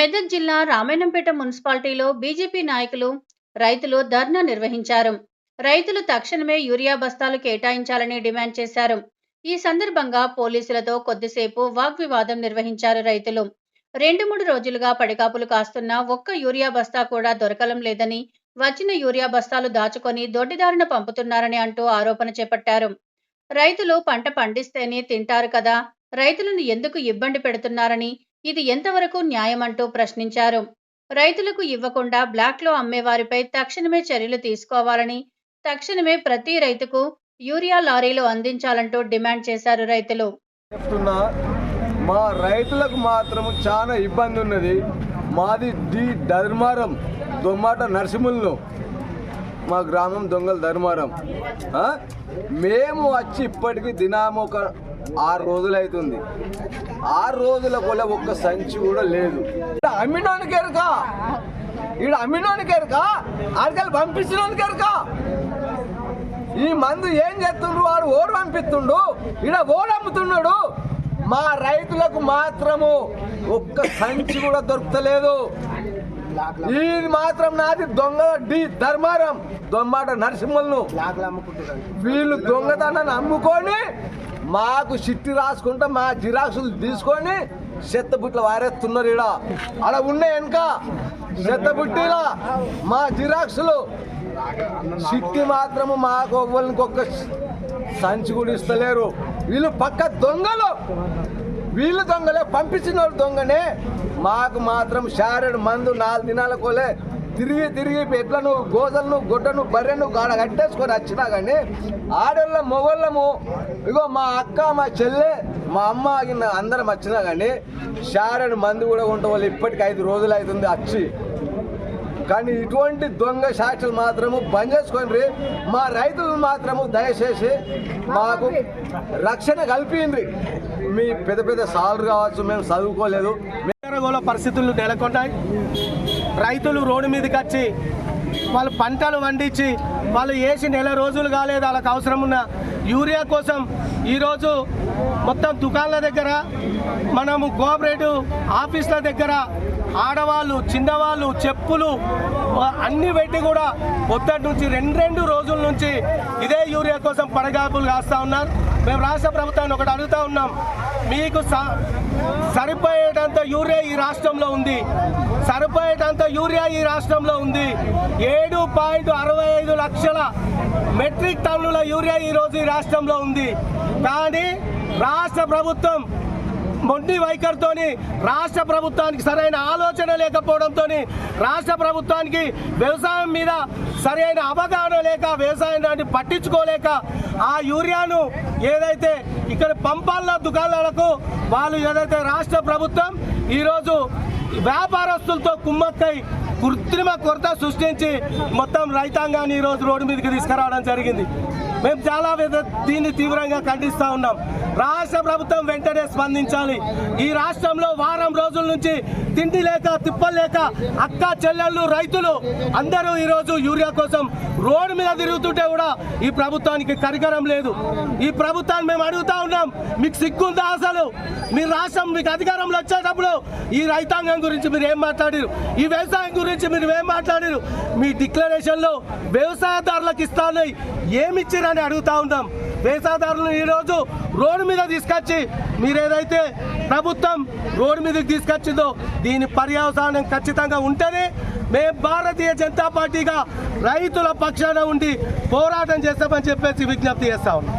మెదక్ జిల్లా రామాయణంపేట మున్సిపాలిటీలో బీజేపీ నాయకులు రైతులు ధర్నా నిర్వహించారు. రైతులు తక్షణమే యూరియా బస్తాలు కేటాయించాలని డిమాండ్ చేశారు. ఈ సందర్భంగా పోలీసులతో కొద్దిసేపు వాగ్వివాదం నిర్వహించారు రైతులు. రెండు మూడు రోజులుగా పడికాపులు కాస్తున్న ఒక్క యూరియా బస్తా కూడా దొరకలం లేదని వచ్చిన యూరియా బస్తాలు దాచుకొని దొడ్డిదారిన పంపుతున్నారని అంటూ ఆరోపణ చేపట్టారు. రైతులు పంట పండిస్తేనే తింటారు కదా రైతులను ఎందుకు ఇబ్బంది పెడుతున్నారని ఇది ఎంతవరకు న్యాయమంటూ ప్రశ్నించారు. రైతులకు ఇవ్వకుండా బ్లాక్లో అమ్మేవారిపై తక్షణమే చర్యలు తీసుకోవాలని తక్షణమే ప్రతి రైతుకు యూరియా లారీలు అందించాలంటూ డిమాండ్ చేశారు రైతులు. మా రైతులకు మాత్రం చాలా ఇబ్బంది ఉన్నది. మాది డి ధర్మారం దొమ్మాట నరసింహులను. మా గ్రామం దొంగల ధర్మారం. మేము వచ్చి ఇప్పటికీ దినాము ఒక ఆరు రోజులు అవుతుంది ఆరు రోజుల కూడా ఒక్క సంచి కూడా లేదు. అమ్మినోనికి ఎరుక ఈడ అమ్మినోనికి ఎరుక ఆడికెళ్ళి పంపించినోనికి ఎరుక ఈ మందు ఏం చేస్తుండ్రు వాడు ఓడు పంపిస్తుండు. ఈడ ఓడు అమ్ముతున్నాడు. మా రైతులకు మాత్రము ఒక్క సంచి కూడా దొరుకుతలేదు. ఇది మాత్రం నాది దొంగ డి ధర్మారం. దొమ్మాట నరసింహలను. వీళ్ళు దొంగతనాన్ని అమ్ముకొని మాకు చిట్టి రాసుకుంటా మా జిరాక్సులు తీసుకొని చెత్తబుట్టలు వారేస్తున్నారు ఈడ. అలా ఉన్నాయి వెనక చెత్తబుట్టిల మా జిరాక్సులు. చిట్టి మాత్రము మాకు ఒక్క సంచి కూడా ఇస్తలేరు. వీళ్ళు పక్క దొంగలు. వీళ్ళు దొంగలే పంపించిన వాళ్ళు దొంగనే. మాకు మాత్రం షారెడు మందు నాలుగు దినాలకోలే తిరిగి తిరిగి ఎట్లను గోదలను గొడ్డను బర్రెను గాడ కట్టేసుకొని వచ్చినా కానీ ఆడళ్ళ మొగళ్ళము ఇగో మా అక్క మా చెల్లె మా అమ్మ అందరం వచ్చినా కానీ షారెడు మందు కూడా ఉండటం వల్ల ఇప్పటికి ఐదు రోజులు అవుతుంది వచ్చి కానీ ఇటువంటి దొంగ సాక్షులు మాత్రము బంద్ చేసుకోండి మా రైతులు మాత్రము దయచేసి మాకు రక్షణ కల్పింది. మీ పెద్ద పెద్ద సార్లు కావచ్చు మేము చదువుకోలేదు. గందరగోళ పరిస్థితులు నెలకొన్నాయి. రైతులు రోడ్డు మీదకి వచ్చి వాళ్ళు పంటలు పండించి వాళ్ళు వేసి నెల రోజులు కాలేదు వాళ్ళకి అవసరం ఉన్న యూరియా కోసం ఈరోజు మొత్తం దుకాణాల దగ్గర మనము కోఆపరేటివ్ ఆఫీసుల దగ్గర ఆడవాళ్ళు చిన్నవాళ్ళు చెప్పులు అన్ని పెట్టి కూడా పొద్దుటి నుంచి రెండు రెండు రోజుల నుంచి ఇదే యూరియా కోసం పడగాపులు కాస్తా ఉన్నారు. మేము రాష్ట్ర ప్రభుత్వాన్ని ఒకటి అడుగుతా ఉన్నాం. మీకు స- సరిపోయేటంత యూరియా ఈ రాష్ట్రంలో ఉంది. సరిపోయేటంత యూరియా ఈ రాష్ట్రంలో ఉంది. ఏడు పాయింట్ అరవై ఐదు లక్షల మెట్రిక్ టన్నుల యూరియా ఈ రోజు ఈ రాష్ట్రంలో ఉంది. కానీ రాష్ట్ర ప్రభుత్వం మొండి వైఖరితోని రాష్ట్ర ప్రభుత్వానికి సరైన ఆలోచన లేకపోవడంతో రాష్ట్ర ప్రభుత్వానికి వ్యవసాయం మీద సరైన అవగాహన లేక వ్యవసాయాన్ని పట్టించుకోలేక ఆ యూరియాను ఏదైతే ఇక్కడ పంపాల దుకాణాలకు వాళ్ళు ఏదైతే రాష్ట్ర ప్రభుత్వం ఈరోజు వ్యాపారస్తులతో కుమ్మక్కై కృత్రిమ కొరత సృష్టించి మొత్తం రైతాంగాన్ని ఈరోజు రోడ్డు మీదకి తీసుకురావడం జరిగింది. మేము చాలా దీన్ని తీవ్రంగా ఖండిస్తూ ఉన్నాం. రాష్ట్ర ప్రభుత్వం వెంటనే స్పందించాలి. ఈ రాష్ట్రంలో వారం రోజుల నుంచి తిండి లేక తిప్పలేక అక్క చెల్లెళ్ళు రైతులు అందరూ ఈరోజు యూరియా కోసం రోడ్డు మీద తిరుగుతుంటే కూడా ఈ ప్రభుత్వానికి కరికరం లేదు. ఈ ప్రభుత్వాన్ని మేము అడుగుతా ఉన్నాం మీకు సిగ్గుందా అసలు? మీ రాష్ట్రం మీకు అధికారంలో వచ్చేటప్పుడు ఈ రైతాంగం గురించి మీరు ఏం మాట్లాడారు? ఈ వ్యవసాయం గురించి మీరు ఏం మాట్లాడారు? మీ డిక్లరేషన్లో వ్యవసాయదారులకు ఇస్తాను విషయాన్ని అడుగుతా ఉన్నాం. వ్యవసాయదారులను ఈరోజు రోడ్డు మీద తీసుకొచ్చి మీరేదైతే ప్రభుత్వం రోడ్డు మీదకి తీసుకొచ్చిందో దీని పర్యవసానం ఖచ్చితంగా ఉంటుంది మేము భారతీయ జనతా పార్టీగా రైతుల పక్షాన ఉండి పోరాటం చేస్తామని చెప్పేసి విజ్ఞప్తి చేస్తా ఉన్నాం.